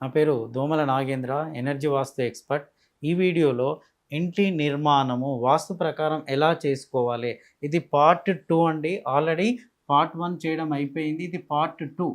నా పేరు దోమల నాగేంద్ర ఎనర్జీ వాస్తు ఎక్స్పర్ట్ ఈ వీడియోలో ఇంటి నిర్మాణము వాస్తు ప్రకారం ఎలా చేసుకోవాలి? ఇది పార్ట్ టూ అండి. ఆల్రెడీ పార్ట్ వన్ చేయడం అయిపోయింది. ఇది పార్ట్ టూ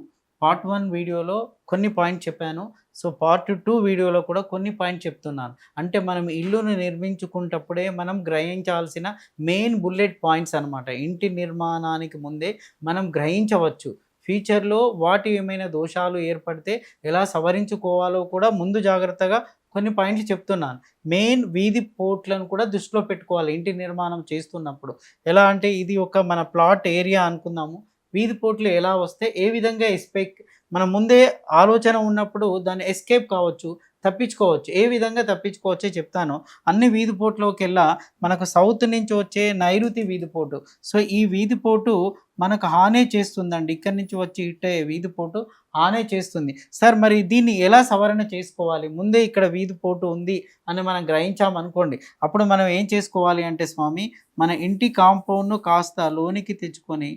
పార్ట్ వన్ వీడియోలో కొన్ని పాయింట్ చెప్పాను. సో పార్ట్ టూ వీడియోలో కూడా కొన్ని పాయింట్ చెప్తున్నాను. అంటే మనం ఇల్లును నిర్మించుకుంటప్పుడే మనం గ్రహించాల్సిన మెయిన్ బుల్లెట్ పాయింట్స్ అనమాట ఇంటి నిర్మాణానికి ముందే మనం గ్రహించవచ్చు. ఫ్యూచర్లో వాటి ఏమైనా దోషాలు ఏర్పడితే ఎలా సవరించుకోవాలో కూడా ముందు జాగ్రత్తగా కొన్ని పాయింట్లు చెప్తున్నాను. మెయిన్ వీధి పోర్ట్లను కూడా దృష్టిలో పెట్టుకోవాలి ఇంటి నిర్మాణం చేస్తున్నప్పుడు. ఎలా అంటే ఇది ఒక మన ప్లాట్ ఏరియా అనుకుందాము. వీధి పోర్ట్లు ఎలా వస్తే ఏ విధంగా ఎస్పెక్ మన ముందే ఆలోచన ఉన్నప్పుడు దాన్ని ఎస్కేప్ కావచ్చు. తప్పించుకోవచ్చు. ఏ విధంగా తప్పించుకోవచ్చో చెప్తాను. అన్ని వీధి మనకు సౌత్ నుంచి వచ్చే నైరుతి వీధిపోటు సో ఈ వీధి పోటు మనకు హానే చేస్తుందండి. ఇక్కడి నుంచి వచ్చి ఇట్టే వీధిపోటు హానే చేస్తుంది. సార్ మరి దీన్ని ఎలా సవరణ చేసుకోవాలి? ముందే ఇక్కడ వీధి పోటు ఉంది అని మనం గ్రహించామనుకోండి. అప్పుడు మనం ఏం చేసుకోవాలి అంటే స్వామి మన ఇంటి కాంపౌండ్ను కాస్త లోనికి తెచ్చుకొని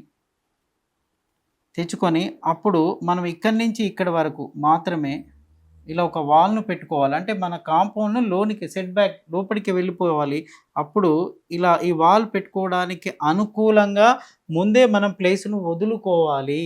తెచ్చుకొని అప్పుడు మనం ఇక్కడి నుంచి ఇక్కడి వరకు మాత్రమే ఇలా ఒక వాల్ను పెట్టుకోవాలి. అంటే మన కాంపౌండ్ను లోనికి సెట్ బ్యాక్ లోపలికి వెళ్ళిపోవాలి. అప్పుడు ఇలా ఈ వాల్ పెట్టుకోవడానికి అనుకూలంగా ముందే మనం ప్లేస్ను వదులుకోవాలి.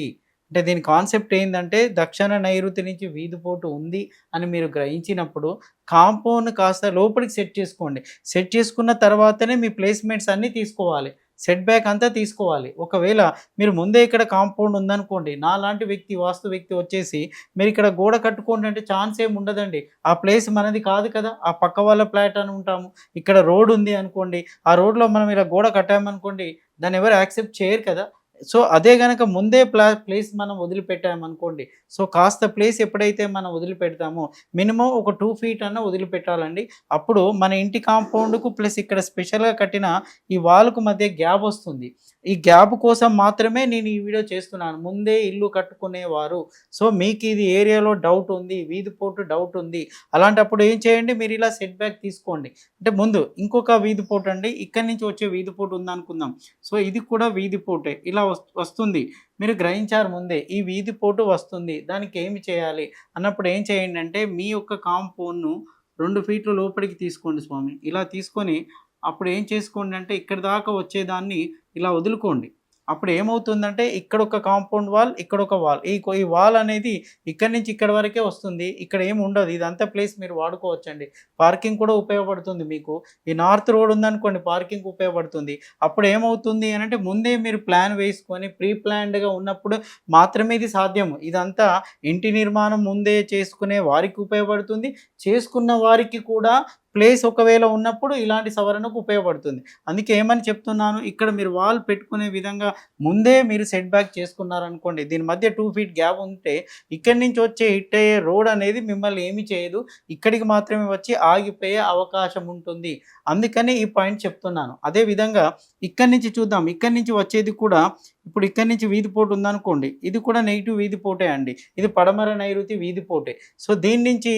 అంటే దీని కాన్సెప్ట్ ఏంటంటే దక్షిణ నైరుతి నుంచి వీధిపోటు ఉంది అని మీరు గ్రహించినప్పుడు కాంపౌండ్ కాస్త లోపలికి సెట్ చేసుకోండి. సెట్ చేసుకున్న తర్వాతనే మీ ప్లేస్మెంట్స్ అన్నీ తీసుకోవాలి. సెట్ బ్యాక్ అంతా తీసుకోవాలి. ఒకవేళ మీరు ముందే ఇక్కడ కాంపౌండ్ ఉందనుకోండి నా లాంటి వ్యక్తి వాస్తు వ్యక్తి వచ్చేసి మీరు ఇక్కడ గోడ కట్టుకోండి అంటే ఛాన్స్ ఏమి ఉండదండి. ఆ ప్లేస్ మనది కాదు కదా ఆ పక్క వాళ్ళ ఫ్లాట్ అని ఉంటాము. ఇక్కడ రోడ్ ఉంది అనుకోండి ఆ రోడ్లో మనం ఇలా గోడ కట్టామనుకోండి దాన్ని ఎవరు యాక్సెప్ట్ చేయరు కదా. సో అదే కనుక ముందే ప్లా ప్లేస్ మనం వదిలిపెట్టామనుకోండి. సో కాస్త ప్లేస్ ఎప్పుడైతే మనం వదిలిపెడతామో మినిమం ఒక టూ ఫీట్ అన్న వదిలిపెట్టాలండి. అప్పుడు మన ఇంటి కాంపౌండ్కు ప్లస్ ఇక్కడ స్పెషల్గా కట్టిన ఈ వాల్కు మధ్య గ్యాప్ వస్తుంది. ఈ గ్యాప్ కోసం మాత్రమే నేను ఈ వీడియో చేస్తున్నాను. ముందే ఇల్లు కట్టుకునేవారు. సో మీకు ఇది ఏరియాలో డౌట్ ఉంది వీధి పోటు డౌట్ ఉంది. అలాంటప్పుడు ఏం చేయండి? మీరు ఇలా సెట్ బ్యాక్ తీసుకోండి. అంటే ముందు ఇంకొక వీధి పోటు అండి. ఇక్కడి నుంచి వచ్చే వీధి పోటు ఉందనుకుందాం. సో ఇది కూడా వీధి పోటే. ఇలా వస్తుంది. మీరు గ్రహించారు ముందే ఈ వీధి పోటు వస్తుంది. దానికి ఏమి చేయాలి? అన్నప్పుడు ఏం చేయండి అంటే మీ యొక్క కాంపౌండ్ను రెండు ఫీట్ల లోపలికి తీసుకోండి స్వామి. ఇలా తీసుకొని అప్పుడు ఏం చేసుకోండి అంటే ఇక్కడ దాకా వచ్చేదాన్ని ఇలా వదులుకోండి. అప్పుడు ఏమవుతుందంటే ఇక్కడ ఒక కాంపౌండ్ వాల్ ఇక్కడ ఒక వాల్ ఈ ఈ వాల్ అనేది ఇక్కడి నుంచి ఇక్కడ వరకే వస్తుంది. ఇక్కడ ఏమి ఉండదు. ఇదంతా ప్లేస్ మీరు వాడుకోవచ్చండి. పార్కింగ్ కూడా ఉపయోగపడుతుంది మీకు. ఈ నార్త్ రోడ్ ఉందనుకోండి పార్కింగ్ ఉపయోగపడుతుంది. అప్పుడు ఏమవుతుంది అని అంటే ముందే మీరు ప్లాన్ వేసుకొని ప్రీ ప్లాన్డ్గా ఉన్నప్పుడు మాత్రమే ఇది సాధ్యము. ఇదంతా ఇంటి నిర్మాణం ముందే చేసుకునే వారికి ఉపయోగపడుతుంది. చేసుకున్న వారికి కూడా ప్లేస్ ఒకవేళ ఉన్నప్పుడు ఇలాంటి సవరణకు ఉపయోగపడుతుంది. అందుకే ఏమని చెప్తున్నాను ఇక్కడ మీరు వాల్ పెట్టుకునే విధంగా ముందే మీరు సెట్ బ్యాక్ చేసుకున్నారనుకోండి దీని మధ్య టూ ఫీట్ గ్యాప్ ఉంటే ఇక్కడి నుంచి వచ్చే హిట్ అయ్యే రోడ్ అనేది మిమ్మల్ని ఏమి చేయదు. ఇక్కడికి మాత్రమే వచ్చి ఆగిపోయే అవకాశం ఉంటుంది. అందుకని ఈ పాయింట్ చెప్తున్నాను. అదే విధంగా ఇక్కడి నుంచి చూద్దాం. ఇక్కడి నుంచి వచ్చేది కూడా ఇప్పుడు ఇక్కడ నుంచి వీధిపోటు ఉందనుకోండి ఇది కూడా నెగిటివ్ వీధిపోటే అండి. ఇది పడమర నైరుతి వీధిపోటే సో దీని నుంచి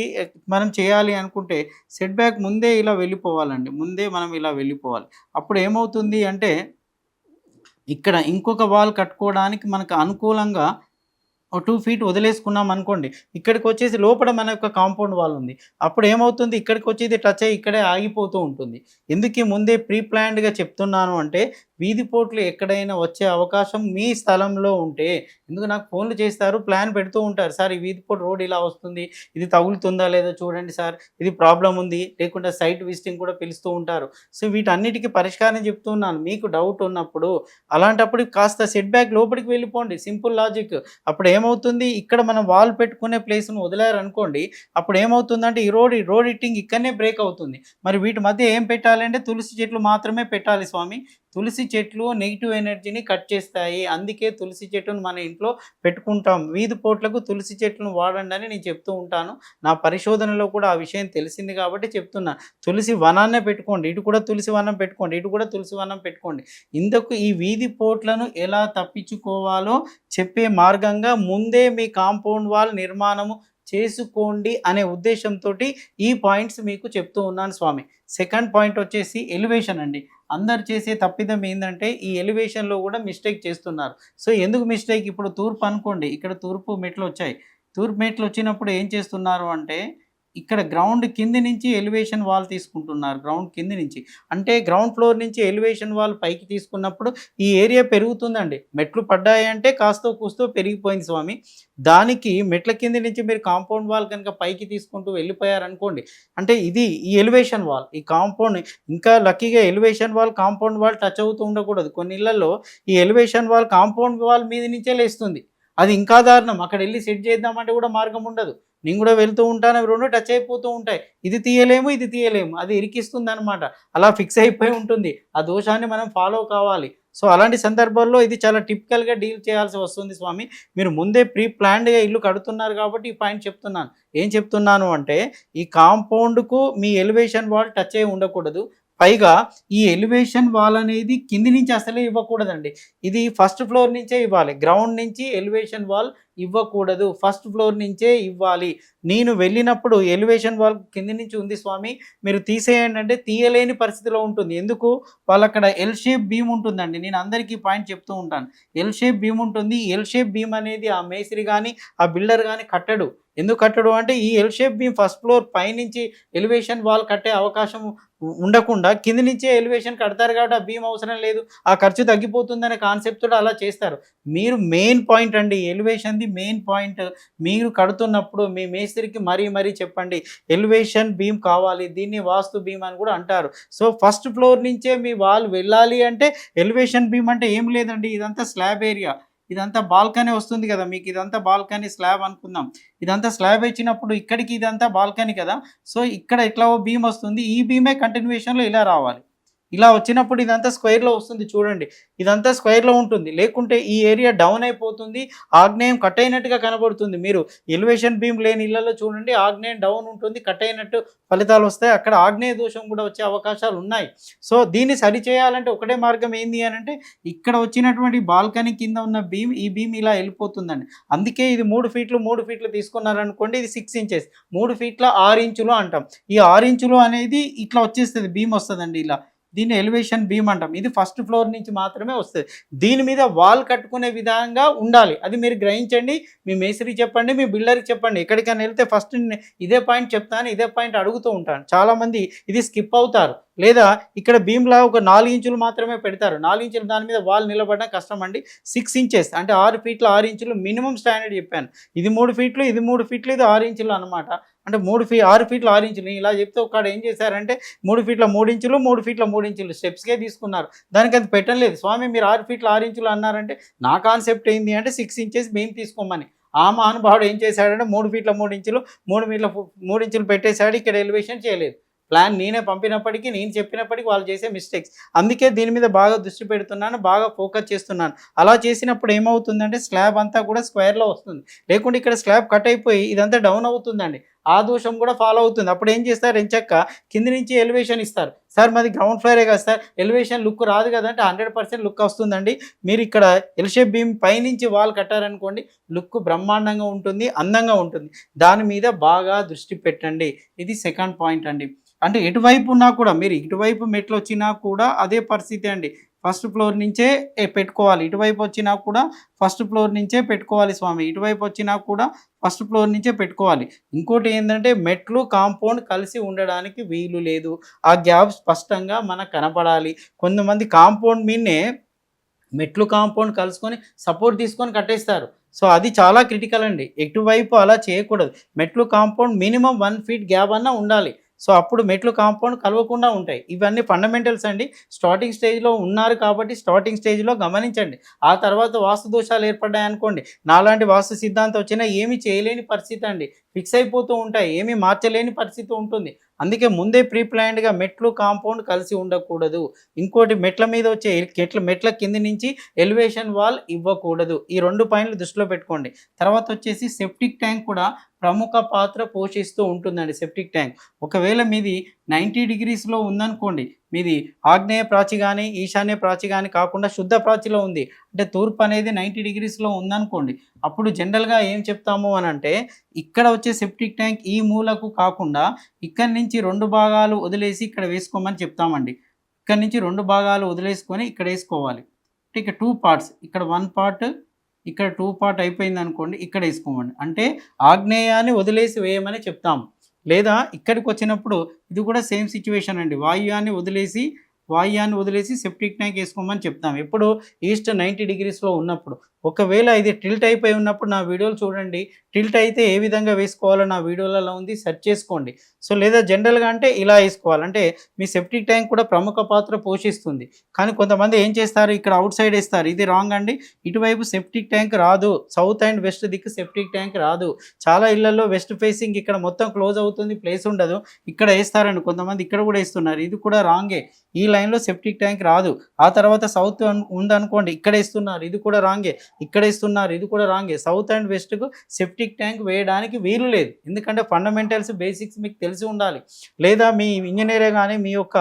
మనం చేయాలి అనుకుంటే సెట్ బ్యాక్ ముందే ఇలా వెళ్ళిపోవాలండి. ముందే మనం ఇలా వెళ్ళిపోవాలి. అప్పుడు ఏమవుతుంది అంటే ఇక్కడ ఇంకొక వాల్ కట్టుకోవడానికి మనకు అనుకూలంగా టూ ఫీట్ వదిలేసుకున్నాం అనుకోండి ఇక్కడికి వచ్చేసి లోపల మన యొక్క కాంపౌండ్ వాల్ ఉంది. అప్పుడు ఏమవుతుంది? ఇక్కడికి వచ్చేది టచ్ అయ్యి ఇక్కడే ఆగిపోతూ ఉంటుంది. ఎందుకు ముందే ప్రీ ప్లాన్డ్గా చెప్తున్నాను అంటే వీధి పోట్లు ఎక్కడైనా వచ్చే అవకాశం మీ స్థలంలో ఉంటే ఎందుకు నాకు ఫోన్లు చేస్తారు ప్లాన్ పెడుతూ ఉంటారు. సార్ ఈ వీధి పోటు రోడ్ ఇలా వస్తుంది ఇది తగులుతుందా లేదో చూడండి సార్ ఇది ప్రాబ్లం ఉంది లేకుండా సైట్ విజిటింగ్ కూడా పిలుస్తూ ఉంటారు. సో వీటన్నిటికీ పరిష్కారం చెప్తున్నాను. మీకు డౌట్ ఉన్నప్పుడు అలాంటప్పుడు కాస్త సెట్ బ్యాక్ లోపలికి వెళ్ళిపోండి. Simple logic. అప్పుడు ఏమవుతుంది? ఇక్కడ మనం వాల్ పెట్టుకునే ప్లేస్ను వదిలారనుకోండి అప్పుడు ఏమవుతుందంటే ఈ రోడ్ రోడ్ ఇట్టింగ్ ఇక్కడనే బ్రేక్ అవుతుంది. మరి వీటి మధ్య ఏం పెట్టాలంటే తులసి చెట్లు మాత్రమే పెట్టాలి స్వామి. తులసి చెట్లు నెగిటివ్ ఎనర్జీని కట్ చేస్తాయి. అందుకే తులసి చెట్టును మన ఇంట్లో పెట్టుకుంటాం. వీధి పోట్లకు తులసి చెట్లను వాడండి అని నేను చెప్తూ ఉంటాను. నా పరిశోధనలో కూడా ఆ విషయం తెలిసింది కాబట్టి చెప్తున్నా. తులసి వనాన్నే పెట్టుకోండి. ఇటు కూడా తులసి వనం పెట్టుకోండి. ఇటు కూడా తులసి వనం పెట్టుకోండి. ఇందుకు ఈ వీధి పోట్లను ఎలా తప్పించుకోవాలో చెప్పే మార్గంగా ముందే మీ కాంపౌండ్ వాల్ నిర్మాణము చేసుకోండి అనే ఉద్దేశంతో ఈ పాయింట్స్ మీకు చెప్తూ ఉన్నాను స్వామి. సెకండ్ పాయింట్ వచ్చేసి ఎలివేషన్ అండి. అందరు చేసే తప్పిదం ఏంటంటే ఈ ఎలివేషన్లో కూడా మిస్టేక్ చేస్తున్నారు. సో ఎందుకు మిస్టేక్ ఇప్పుడు తూర్పు అనుకోండి. ఇక్కడ తూర్పు మెట్లు వచ్చాయి. తూర్పు మెట్లు వచ్చినప్పుడు ఏం చేస్తున్నారు అంటే ఇక్కడ గ్రౌండ్ కింది నుంచి ఎలివేషన్ వాల్ తీసుకుంటున్నారు గ్రౌండ్ కింది నుంచి. అంటే గ్రౌండ్ ఫ్లోర్ నుంచి ఎలివేషన్ వాల్ పైకి తీసుకున్నప్పుడు ఈ ఏరియా పెరుగుతుందండి. మెట్లు పడ్డాయి అంటే కాస్తో కూస్తో పెరిగిపోయింది స్వామి. దానికి మెట్ల కింది నుంచి మీరు కాంపౌండ్ వాల్ కనుక పైకి తీసుకుంటూ వెళ్ళిపోయారనుకోండి అంటే ఇది ఈ ఎలివేషన్ వాల్. ఈ కాంపౌండ్ ఇంకా లక్కీగా elevation wall compound wall touch అవుతూ ఉండకూడదు. కొన్ని ఇళ్ళలో ఈ ఎలివేషన్ వాల్ కాంపౌండ్ వాల్ మీద నుంచే లేస్తుంది. అది ఇంకా దారుణం. అక్కడ వెళ్ళి సెట్ చేద్దామంటే కూడా మార్గం ఉండదు. నేను కూడా వెళ్తూ ఉంటాను అవి రెండు టచ్ అయిపోతూ ఉంటాయి. ఇది తీయలేము ఇది తీయలేము. అది ఇరికిస్తుంది అనమాట అలా ఫిక్స్ అయిపోయి ఉంటుంది. ఆ దోషాన్ని మనం ఫాలో కావాలి. సో అలాంటి సందర్భాల్లో ఇది చాలా టిపికల్గా డీల్ చేయాల్సి వస్తుంది స్వామి. మీరు ముందే ప్రీ ప్లాన్డ్గా ఇల్లు కడుతున్నారు కాబట్టి ఈ పాయింట్ చెప్తున్నాను. ఏం చెప్తున్నాను అంటే ఈ కాంపౌండ్కు మీ ఎలివేషన్ వాల్ టచ్ అయి ఉండకూడదు. పైగా ఈ ఎలివేషన్ వాల్ అనేది కింది నుంచి అసలే ఇవ్వకూడదండి. ఇది ఫస్ట్ ఫ్లోర్ నుంచే ఇవ్వాలి. గ్రౌండ్ నుంచి ఎలివేషన్ వాల్ ఇవ్వకూడదు. ఫస్ట్ ఫ్లోర్ నుంచే ఇవ్వాలి. నేను వెళ్ళినప్పుడు ఎలివేషన్ వాల్ కింది నుంచి ఉంది స్వామి. మీరు తీసేయండి అంటే తీయలేని పరిస్థితిలో ఉంటుంది. ఎందుకు? వాళ్ళు అక్కడ ఎల్ షేప్ బీమ్ ఉంటుందండి. నేను అందరికీ పాయింట్ చెప్తూ ఉంటాను. ఎల్ షేప్ బీమ్ ఉంటుంది. ఎల్ షేప్ బీమ్ అనేది ఆ మేస్త్రి కానీ ఆ బిల్డర్ కానీ కట్టడు. ఎందుకు కట్టడు అంటే ఈ L shape beam first floor పైనుంచి ఎలివేషన్ వాల్ కట్టే అవకాశం ఉండకుండా కింది నుంచే ఎలివేషన్ కడతారు కాబట్టి ఆ భీమ్ అవసరం లేదు. ఆ ఖర్చు తగ్గిపోతుందనే కాన్సెప్ట్ తోటి అలా చేస్తారు. మీరు మెయిన్ పాయింట్ అండి. ఎలివేషన్ది మెయిన్ పాయింట్ మీరు కడుతున్నప్పుడు మీ మేస్త్రికి మరీ మరీ చెప్పండి. ఎలివేషన్ బీమ్ కావాలి దీన్ని వాస్తు బీమ్ అని కూడా అంటారు. సో ఫస్ట్ ఫ్లోర్ నుంచే మీ వాల్ వెళ్ళాలి అంటే ఎలివేషన్ బీమ్ అంటే ఏం లేదండి. ఇదంతా స్లాబ్ ఏరియా ఇదంతా బాల్కనీ వస్తుంది కదా మీకు. ఇదంతా బాల్కనీ స్లాబ్ అనుకుందాం. ఇదంతా స్లాబ్ ఇచ్చినప్పుడు ఇక్కడికి ఇదంతా బాల్కనీ కదా. సో ఇక్కడ ఎట్లా ఓ బీమ్ వస్తుంది? ఈ బీమే కంటిన్యూషన్లో ఇలా రావాలి. ఇలా వచ్చినప్పుడు ఇదంతా స్క్వేర్లో వస్తుంది చూడండి. ఇదంతా స్క్వేర్లో ఉంటుంది. లేకుంటే ఈ ఏరియా డౌన్ అయిపోతుంది. ఆగ్నేయం కట్ అయినట్టుగా కనబడుతుంది. మీరు ఎలివేషన్ బీమ్ లేని ఇళ్ళలో చూడండి. ఆగ్నేయం డౌన్ ఉంటుంది. కట్ అయినట్టు ఫలితాలు వస్తాయి. అక్కడ ఆగ్నేయ దోషం కూడా వచ్చే అవకాశాలు ఉన్నాయి. సో దీన్ని సరిచేయాలంటే ఒకటే మార్గం ఏంది అని అంటే ఇక్కడ వచ్చినటువంటి బాల్కనీ కింద ఉన్న బీమ్ ఈ బీమ్ ఇలా వెళ్ళిపోతుందండి. అందుకే ఇది మూడు ఫీట్లు మూడు ఫీట్లు తీసుకున్నారనుకోండి ఇది సిక్స్ ఇంచెస్. మూడు ఫీట్ల ఆరు ఇంచులు అంటాం. ఈ ఆరు ఇంచులు అనేది ఇట్లా వచ్చేస్తుంది. బీమ్ వస్తుందండి ఇలా. దీన్ని ఎలివేషన్ బీమ్ అంటాం. ఇది ఫస్ట్ ఫ్లోర్ నుంచి మాత్రమే వస్తుంది. దీని మీద వాల్ కట్టుకునే విధంగా ఉండాలి. అది మీరు గ్రహించండి మీ మేస్త్రి చెప్పండి మీ బిల్డర్కి చెప్పండి. ఎక్కడికైనా వెళ్తే ఫస్ట్ ఇదే పాయింట్ చెప్తాను ఇదే పాయింట్ అడుగుతూ ఉంటాను. చాలామంది ఇది స్కిప్ అవుతారు. లేదా ఇక్కడ భీమ్లా ఒక నాలుగు ఇంచులు మాత్రమే పెడతారు. నాలుగు ఇంచులు దాని మీద వాల్ నిలబడడం కష్టం అండి సిక్స్ ఇంచెస్ అంటే ఆరు ఫీట్లు ఆరు ఇంచులు మినిమం స్టాండర్డ్ చెప్పాను. ఇది మూడు ఫీట్లు ఇది మూడు ఫీట్లు ఇది ఆరు ఇంచులు అనమాట అంటే మూడు ఫీ ఆరు ఫీట్లు ఆరు ఇంచులు. నేను ఇలా చెప్తే ఒకడు ఏం చేశారంటే మూడు ఫీట్ల మూడు ఇంచులు మూడు ఫీట్ల మూడు ఇంచులు స్టెప్స్కే తీసుకున్నారు. దానికి అది పెట్టలేదు స్వామి మీరు ఆరు ఫీట్ల ఆరు ఇంచులు అన్నారంటే నా కాన్సెప్ట్ ఏంది అంటే సిక్స్ ఇంచెస్ మేము తీసుకోమని. ఆ మహానుభావుడు ఏం చేశాడంటే మూడు ఫీట్ల మూడు ఇంచులు మూడు ఫీట్ల మూడు ఇంచులు పెట్టేశాడు. ఇక్కడ ఎలివేషన్ చేయలేదు. ప్లాన్ నేనే పంపినప్పటికీ నేను చెప్పినప్పటికీ వాళ్ళు చేసే మిస్టేక్స్ అందుకే దీని మీద బాగా దృష్టి పెడుతున్నాను బాగా ఫోకస్ చేస్తున్నాను. అలా చేసినప్పుడు ఏమవుతుందంటే స్లాబ్ అంతా కూడా స్క్వేర్లో వస్తుంది. లేకుంటే ఇక్కడ స్లాబ్ కట్ అయిపోయి ఇదంతా డౌన్ అవుతుందండి. ఆ దోషం కూడా ఫాలో అవుతుంది. అప్పుడు ఏం చేస్తారు? ఎంచక్క కింది నుంచి ఎలివేషన్ ఇస్తారు. సార్ మాది గ్రౌండ్ ఫ్లోరే కదా సార్. ఎలివేషన్ లుక్ రాదు కదంటే హండ్రెడ్ పర్సెంట్ లుక్ వస్తుందండి. మీరు ఇక్కడ ఎల్షేప్ బీమ్ పైనుంచి వాల్ కట్టారనుకోండి లుక్ బ్రహ్మాండంగా ఉంటుంది అందంగా ఉంటుంది. దాని మీద బాగా దృష్టి పెట్టండి. ఇది సెకండ్ పాయింట్ అండి. అంటే ఎటువైపు ఉన్నా కూడా మీరు ఇటువైపు మెట్లు వచ్చినా కూడా అదే పరిస్థితి అండి. ఫస్ట్ ఫ్లోర్ నుంచే పెట్టుకోవాలి. ఇటువైపు వచ్చినా కూడా ఫస్ట్ ఫ్లోర్ నుంచే పెట్టుకోవాలి స్వామి. ఇటువైపు వచ్చినా కూడా ఫస్ట్ ఫ్లోర్ నుంచే పెట్టుకోవాలి. ఇంకోటి ఏంటంటే మెట్లు కాంపౌండ్ కలిసి ఉండడానికి వీలు లేదు. ఆ గ్యాప్ స్పష్టంగా మనకు కనపడాలి. కొంతమంది కాంపౌండ్ మీన్నే మెట్లు కాంపౌండ్ కలుసుకొని సపోర్ట్ తీసుకొని కట్టేస్తారు. సో అది చాలా క్రిటికల్ అండి. ఎటువైపు అలా చేయకూడదు. మెట్లు compound minimum one feet gap అన్నా ఉండాలి. సో అప్పుడు మెట్లు కాంపౌండ్ కలవకుండా ఉంటాయి. ఇవన్నీ ఫండమెంటల్స్ అండి. స్టార్టింగ్ స్టేజ్లో ఉన్నారు కాబట్టి స్టార్టింగ్ స్టేజ్లో గమనించండి. ఆ తర్వాత వాస్తు దోషాలు ఏర్పడ్డాయి అనుకోండి నాలాంటి వాస్తు సిద్ధాంతం వచ్చినా ఏమీ చేయలేని పరిస్థితి అండి. ఫిక్స్ అయిపోతూ ఉంటాయి. ఏమీ మార్చలేని పరిస్థితి ఉంటుంది. అందుకే ముందే ప్రీ ప్లాన్డ్గా మెట్లు కాంపౌండ్ కలిసి ఉండకూడదు. ఇంకోటి మెట్ల మీద వచ్చే మెట్ల మెట్ల కింది నుంచి ఎలివేషన్ వాల్ ఇవ్వకూడదు. ఈ రెండు పాయింట్లు దృష్టిలో పెట్టుకోండి. తర్వాత వచ్చేసి సెప్టిక్ ట్యాంక్ కూడా ప్రముఖ పాత్ర పోషిస్తూ ఉంటుందండి సెప్టిక్ ట్యాంక్ ఒకవేళ మీది నైంటీ డిగ్రీస్లో ఉందనుకోండి మీది ఆగ్నేయ ప్రాచి కానీ ఈశాన్య ప్రాచి కానీ కాకుండా శుద్ధ ప్రాచిలో ఉంది. అంటే తూర్పు అనేది నైంటీ డిగ్రీస్లో ఉందనుకోండి అప్పుడు జనరల్గా ఏం చెప్తాము అని అంటే ఇక్కడ వచ్చే సెప్టిక్ ట్యాంక్ ఈ మూలకు కాకుండా ఇక్కడి నుంచి రెండు భాగాలు వదిలేసి ఇక్కడ వేసుకోమని చెప్తామండి. ఇక్కడ నుంచి రెండు భాగాలు వదిలేసుకొని ఇక్కడ వేసుకోవాలి. అంటే ఇక్కడ టూ పార్ట్స్ ఇక్కడ వన్ పార్ట్ ఇక్కడ టూ పార్ట్ అయిపోయింది అనుకోండి ఇక్కడ వేసుకోమండి. అంటే ఆగ్నేయాన్ని వదిలేసి వేయమని చెప్తాము. లేదా ఇక్కడికి వచ్చినప్పుడు ఇది కూడా సేమ్ సిచ్యువేషన్ అండి. వాయుయాన్ని వదిలేసి వాయుయాన్ని వదిలేసి సెప్టిక్ ట్యాంక్ వేసుకోమని చెప్తాం. ఎప్పుడు ఈస్ట్ నైంటీ డిగ్రీస్లో ఉన్నప్పుడు. ఒకవేళ ఇది టిల్ట్ అయిపోయి ఉన్నప్పుడు నా వీడియోలు చూడండి. టిల్ట్ అయితే ఏ విధంగా వేసుకోవాలో నా వీడియోలలో ఉంది సెర్చ్ చేసుకోండి. సో లేదా జనరల్గా అంటే ఇలా వేసుకోవాలి. అంటే మీ సెప్టిక్ ట్యాంక్ కూడా ప్రముఖ పాత్ర పోషిస్తుంది. కానీ కొంతమంది ఏం చేస్తారు? ఇక్కడ అవుట్ సైడ్ వేస్తారు. ఇది రాంగ్ అండి. ఇటువైపు సెప్టిక్ ట్యాంక్ రాదు. సౌత్ అండ్ వెస్ట్ దిక్కు సెప్టిక్ ట్యాంక్ రాదు. చాలా ఇళ్ళలో వెస్ట్ ఫేసింగ్ ఇక్కడ మొత్తం క్లోజ్ అవుతుంది. ప్లేస్ ఉండదు. ఇక్కడ వేస్తారండి. కొంతమంది ఇక్కడ కూడా వేస్తున్నారు. ఇది కూడా రాంగే. ఈ లైన్లో సెప్టిక్ ట్యాంక్ రాదు. ఆ తర్వాత సౌత్ ఉందనుకోండి. ఇక్కడ వేస్తున్నారు. ఇది కూడా రాంగే. ఇక్కడ ఇస్తున్నారు. ఇది కూడా రాంగే సౌత్ అండ్ వెస్ట్కు సెప్టిక్ ట్యాంక్ వేయడానికి వీలు లేదు. ఎందుకంటే ఫండమెంటల్స్ బేసిక్స్ మీకు తెలిసి ఉండాలి. లేదా మీ ఇంజనీరే కానీ మీ యొక్క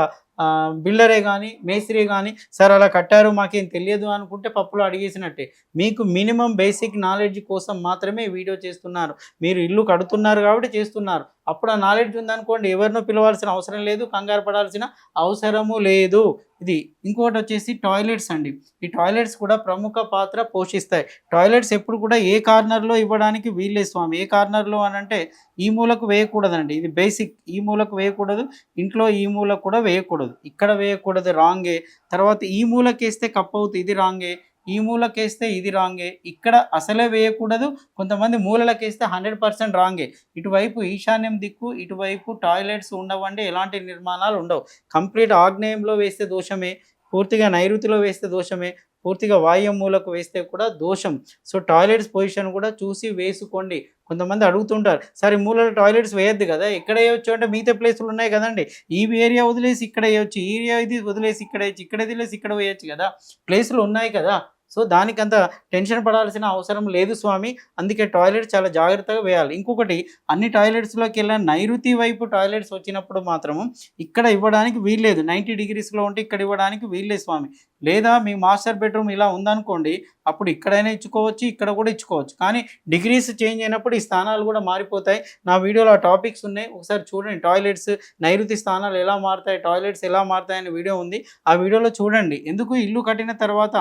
బిల్డరే కానీ మేస్త్రి కానీ సార్ అలా కట్టారు మాకేం తెలియదు అనుకుంటే పప్పులో అడిగేసినట్టే. మీకు మినిమం బేసిక్ నాలెడ్జ్ కోసం మాత్రమే వీడియో చేస్తున్నారు. మీరు ఇల్లు కడుతున్నారు కాబట్టి చేస్తున్నారు. అప్పుడు ఆ నాలెడ్జ్ ఉందనుకోండి ఎవరినో పిలవాల్సిన అవసరం లేదు కంగారు పడాల్సిన అవసరము లేదు. ఇది ఇంకొకటి వచ్చేసి టాయిలెట్స్ అండి. ఈ టాయిలెట్స్ కూడా ప్రముఖ పాత్ర పోషిస్తాయి. టాయిలెట్స్ ఎప్పుడు కూడా ఏ కార్నర్లో ఇవ్వడానికి వీల్లేదు స్వామి. ఏ కార్నర్లో అని అంటే ఈ మూలకు వేయకూడదండి. ఇది బేసిక్ ఈ మూలకు వేయకూడదు ఇంట్లో ఈ మూలకు కూడా వేయకూడదు. ఇక్కడ వేయకూడదు రాంగే తర్వాత ఈ మూలకేస్తే కప్ అవుతుంది ఇది రాంగే ఈ మూలకేస్తే ఇది రాంగే. ఇక్కడ అసలే వేయకూడదు. కొంతమంది మూలలకేస్తే హండ్రెడ్ పర్సెంట్ రాంగే. ఇటువైపు ఈశాన్యం దిక్కు ఇటువైపు టాయిలెట్స్ ఉండవండి. ఎలాంటి నిర్మాణాలు ఉండవు. కంప్లీట్ ఆగ్నేయంలో వేస్తే దోషమే. పూర్తిగా నైరుతిలో వేస్తే దోషమే. పూర్తిగా వాయు మూలకు వేస్తే కూడా దోషం. సో టాయిలెట్స్ పొజిషన్ కూడా చూసి వేసుకోండి. కొంతమంది అడుగుతుంటారు సరే మూలలో టాయిలెట్స్ వేయద్దు కదా ఎక్కడ వేయొచ్చు? అంటే మిగతా ప్లేసులు ఉన్నాయి కదండి. ఈ ఏరియా వదిలేసి ఇక్కడ వేయొచ్చు ఈ ఏరియా ఇది వదిలేసి ఇక్కడ వేయచ్చు ఇక్కడ వదిలేసి ఇక్కడ వేయచ్చు కదా. ప్లేసులు ఉన్నాయి కదా. సో దానికంత టెన్షన్ పడాల్సిన అవసరం లేదు స్వామి. అందుకే టాయిలెట్ చాలా జాగ్రత్తగా వేయాలి. ఇంకొకటి అన్ని టాయిలెట్స్లోకి వెళ్ళిన నైరుతి వైపు టాయిలెట్స్ వచ్చినప్పుడు మాత్రము ఇక్కడ ఇవ్వడానికి వీల్లేదు. నైంటీ డిగ్రీస్లో ఉంటే ఇక్కడ ఇవ్వడానికి వీల్లేదు స్వామి. లేదా మీ మాస్టర్ బెడ్రూమ్ ఇలా ఉందనుకోండి అప్పుడు ఇక్కడైనా ఇచ్చుకోవచ్చు ఇక్కడ కూడా ఇచ్చుకోవచ్చు. కానీ డిగ్రీస్ చేంజ్ అయినప్పుడు ఈ స్థానాలు కూడా మారిపోతాయి. నా వీడియోలో ఆ టాపిక్స్ ఉన్నాయి. ఒకసారి చూడండి టాయిలెట్స్ నైరుతి స్థానాలు ఎలా మారుతాయి టాయిలెట్స్ ఎలా మారుతాయి అనే వీడియో ఉంది. ఆ వీడియోలో చూడండి. ఎందుకు ఇల్లు కట్టిన తర్వాత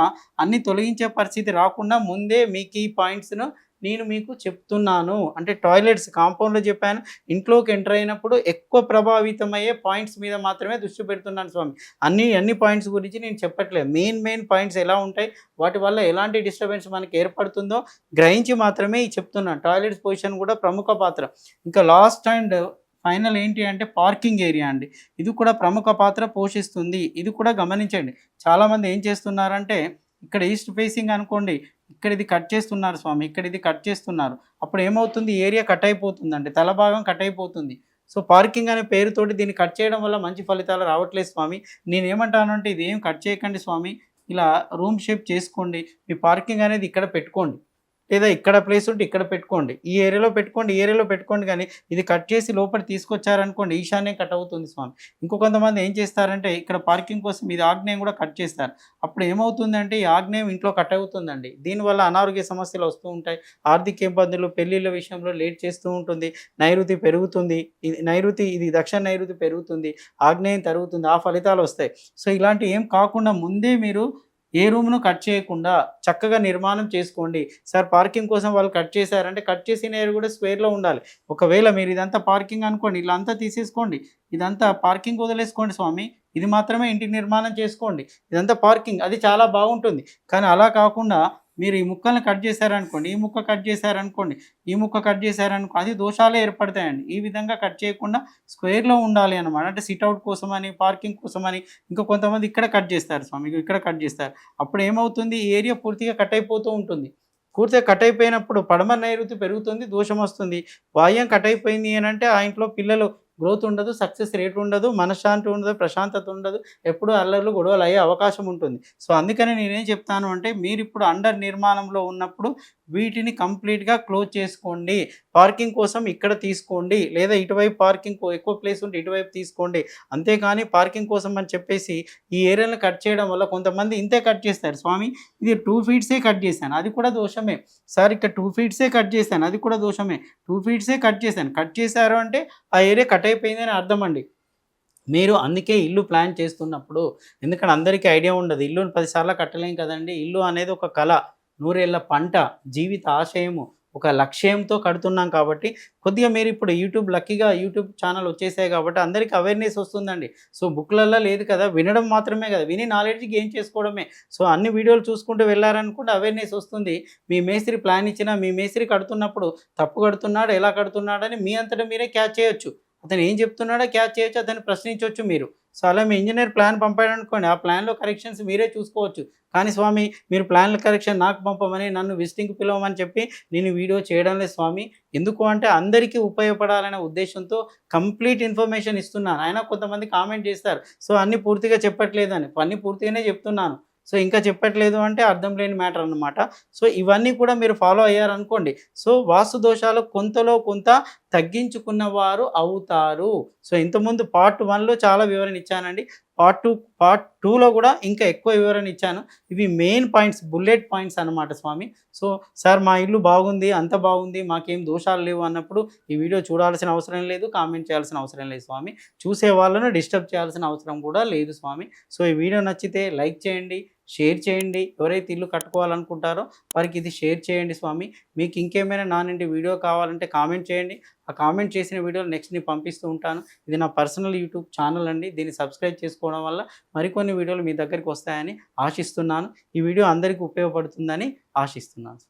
అన్ని తొలగించే పరిస్థితి రాకుండా ముందే మీకు ఈ పాయింట్స్ను నేను మీకు చెప్తున్నాను. అంటే టాయిలెట్స్ కాంపౌండ్లో చెప్పాను. ఇంట్లోకి ఎంటర్ అయినప్పుడు ఎక్కువ ప్రభావితమయ్యే పాయింట్స్ మీద మాత్రమే దృష్టి పెడుతున్నాను స్వామి. అన్ని అన్ని పాయింట్స్ గురించి నేను చెప్పట్లేదు. మెయిన్ మెయిన్ పాయింట్స్ ఎలా ఉంటాయి వాటి వల్ల ఎలాంటి డిస్టర్బెన్స్ మనకి ఏర్పడుతుందో గ్రహించి మాత్రమే చెప్తున్నాను టాయిలెట్స్ పొజిషన్ కూడా ప్రముఖ పాత్ర. ఇంకా లాస్ట్ అండ్ ఫైనల్ ఏంటి అంటే పార్కింగ్ ఏరియా అండి. ఇది కూడా ప్రముఖ పాత్ర పోషిస్తుంది. ఇది కూడా గమనించండి. చాలామంది ఏం చేస్తున్నారంటే ఇక్కడ ఈస్ట్ ఫేసింగ్ అనుకోండి ఇక్కడ ఇది కట్ చేస్తున్నారు స్వామి ఇక్కడ ఇది కట్ చేస్తున్నారు. అప్పుడు ఏమవుతుంది? ఏరియా కట్ అయిపోతుంది అంటే తల భాగం కట్ అయిపోతుంది. సో పార్కింగ్ అనే పేరుతోటి దీన్ని కట్ చేయడం వల్ల మంచి ఫలితాలు రావట్లేదు స్వామి. నేను ఏమంటానంటే ఇది ఏం కట్ చేయకండి స్వామి. ఇలా రూమ్ షేప్ చేసుకోండి. మీ పార్కింగ్ అనేది ఇక్కడ పెట్టుకోండి. లేదా ఇక్కడ ప్లేస్ ఉంటే ఇక్కడ పెట్టుకోండి. ఈ ఏరియాలో పెట్టుకోండి ఈ ఏరియాలో పెట్టుకోండి కానీ ఇది కట్ చేసి లోపల తీసుకొచ్చారనుకోండి ఈశాన్యం కట్ అవుతుంది స్వామి. ఇంకొంతమంది ఏం చేస్తారంటే ఇక్కడ పార్కింగ్ కోసం ఇది ఆగ్నేయం కూడా కట్ చేస్తారు. అప్పుడు ఏమవుతుందంటే ఈ ఆగ్నేయం ఇంట్లో కట్ అవుతుందండి. దీనివల్ల అనారోగ్య సమస్యలు వస్తూ ఉంటాయి. ఆర్థిక ఇబ్బందులు పెళ్ళిళ్ళ విషయంలో లేట్ చేస్తూ ఉంటుంది. నైరుతి పెరుగుతుంది. ఇది నైరుతి ఇది దక్షిణ నైరుతి పెరుగుతుంది. ఆగ్నేయం తరుగుతుంది. ఆ ఫలితాలు వస్తాయి. సో ఇలాంటి ఏం కాకుండా ముందే మీరు ఏ రూమ్ను కట్ చేయకుండా చక్కగా నిర్మాణం చేసుకోండి. సార్ పార్కింగ్ కోసం వాళ్ళు కట్ చేశారంటే కట్ చేసిన ఏరు కూడా స్క్వేర్లో ఉండాలి. ఒకవేళ మీరు ఇదంతా పార్కింగ్ అనుకోండి ఇలా అంతా తీసేసుకోండి. ఇదంతా పార్కింగ్ వదిలేసుకోండి స్వామి. ఇది మాత్రమే ఇంటి నిర్మాణం చేసుకోండి. ఇదంతా పార్కింగ్. అది చాలా బాగుంటుంది. కానీ అలా కాకుండా మీరు ఈ ముక్కల్ని కట్ చేశారనుకోండి ఈ ముక్క కట్ చేశారనుకోండి ఈ ముక్క కట్ చేశారనుకో అది దోషాలే ఏర్పడతాయండి. ఈ విధంగా కట్ చేయకుండా స్క్వేర్లో ఉండాలి అనమాట అంటే సిట్అవుట్ కోసమని పార్కింగ్ కోసమని ఇంకా కొంతమంది ఇక్కడ కట్ చేస్తారు స్వామి ఇక్కడ కట్ చేస్తారు. అప్పుడు ఏమవుతుంది? ఈ ఏరియా పూర్తిగా కట్ అయిపోతూ ఉంటుంది. పూర్తిగా కట్ అయిపోయినప్పుడు పడమ నైరుతి పెరుగుతుంది దోషం వస్తుంది. వాయం కట్ అయిపోయింది అని అంటే ఆ ఇంట్లో పిల్లలు గ్రోత్ ఉండదు సక్సెస్ రేట్ ఉండదు మనశ్శాంతి ఉండదు ప్రశాంతత ఉండదు ఎప్పుడు అల్లర్లు గొడవలు అయ్యే అవకాశం ఉంటుంది. సో అందుకని నేనేం చెప్తాను అంటే మీరు ఇప్పుడు అండర్ నిర్మాణంలో ఉన్నప్పుడు వీటిని కంప్లీట్గా క్లోజ్ చేసుకోండి. పార్కింగ్ కోసం ఇక్కడ తీసుకోండి. లేదా ఇటువైపు పార్కింగ్ ఎక్కువ ప్లేస్ ఉంటే ఇటువైపు తీసుకోండి. అంతేకాని పార్కింగ్ కోసం అని చెప్పేసి ఈ ఏరియాను కట్ చేయడం వల్ల కొంతమంది ఇంతే కట్ చేస్తారు. స్వామి ఇది టూ ఫీట్సే కట్ చేశాను. అది కూడా దోషమే. సార్ ఇక్కడ టూ ఫీట్సే కట్ చేశాను. అది కూడా దోషమే. టూ ఫీట్సే కట్ చేశాను. కట్ చేశారు అంటే ఆ ఏరియా కట్ అయిపోయిందని అర్థం అండి. మీరు అందుకే ఇల్లు ప్లాన్ చేస్తున్నప్పుడు ఎందుకంటే అందరికీ ఐడియా ఉండదు. ఇల్లు పదిసార్లు కట్టలేం కదండి. ఇల్లు అనేది ఒక కళ. నూరేళ్ళ పంట జీవిత ఆశయము ఒక లక్ష్యంతో కడుతున్నాం కాబట్టి కొద్దిగా మీరు ఇప్పుడు యూట్యూబ్ లక్కీగా యూట్యూబ్ ఛానల్ వచ్చేసాయి కాబట్టి అందరికీ అవేర్నెస్ వస్తుందండి. సో బుక్లల్లో లేదు కదా వినడం మాత్రమే కదా విని నాలెడ్జ్ గెయిన్ చేసుకోవడమే. సో అన్ని వీడియోలు చూసుకుంటూ వెళ్ళారనుకుంటే అవేర్నెస్ వస్తుంది. మీ మేస్త్రి ప్లాన్ ఇచ్చినా మీ మేస్త్రి కడుతున్నప్పుడు తప్పు కడుతున్నాడు ఎలా కడుతున్నాడని మీ అంతటా మీరే క్యాచ్ చేయొచ్చు. అతను ఏం చెప్తున్నాడో క్యాచ్ చేయొచ్చు అతను ప్రశ్నించవచ్చు మీరు. సో అలా మీ ఇంజనీర్ ప్లాన్ పంపాడు అనుకోండి ఆ ప్లాన్లో కరెక్షన్స్ మీరే చూసుకోవచ్చు. కానీ స్వామి మీరు ప్లాన్ల కరెక్షన్ నాకు పంపమని నన్ను విజిటింగ్ పిలవమని చెప్పి నేను వీడియో చేయడం లేదు స్వామి. ఎందుకు అంటే అందరికీ ఉపయోగపడాలనే ఉద్దేశంతో కంప్లీట్ ఇన్ఫర్మేషన్ ఇస్తున్నాను అయినా కొంతమంది కామెంట్ చేస్తారు. సో అన్ని పూర్తిగా చెప్పట్లేదని. అన్ని పూర్తిగానే చెప్తున్నాను. సో ఇంకా చెప్పట్లేదు అంటే అర్థం లేని మ్యాటర్ అనమాట సో ఇవన్నీ కూడా మీరు ఫాలో అయ్యారనుకోండి. సో వాస్తు దోషాలు కొంతలో కొంత తగ్గించుకున్న వారు అవుతారు. సో ఇంతకుముందు పార్ట్ వన్లో చాలా వివరణ ఇచ్చానండి. పార్ట్ టూ పార్ట్ టూలో కూడా ఇంకా ఎక్కువ వివరణ ఇచ్చాను. ఇవి మెయిన్ పాయింట్స్ బుల్లెట్ పాయింట్స్ అన్నమాట స్వామి. సో సార్ మా ఇల్లు బాగుంది అంత బాగుంది మాకేం దోషాలు లేవు అన్నప్పుడు ఈ వీడియో చూడాల్సిన అవసరం లేదు కామెంట్ చేయాల్సిన అవసరం లేదు స్వామి. చూసే వాళ్ళను డిస్టర్బ్ చేయాల్సిన అవసరం కూడా లేదు స్వామి. సో ఈ వీడియో నచ్చితే లైక్ చేయండి షేర్ చేయండి. ఎవరైతే ఇల్లు కట్టుకోవాలనుకుంటారో వారికి ఇది షేర్ చేయండి స్వామి. మీకు ఇంకేమైనా నా నుండి వీడియో కావాలంటే కామెంట్ చేయండి. ఆ కామెంట్ చేసిన వీడియోలు నెక్స్ట్ నేను పంపిస్తూ ఉంటాను. ఇది నా పర్సనల్ యూట్యూబ్ ఛానల్ అండి. దీన్ని సబ్స్క్రైబ్ చేసుకోవడం వల్ల మరికొన్ని వీడియోలు మీ దగ్గరికి వస్తాయని ఆశిస్తున్నాను. ఈ వీడియో అందరికీ ఉపయోగపడుతుందని ఆశిస్తున్నాను.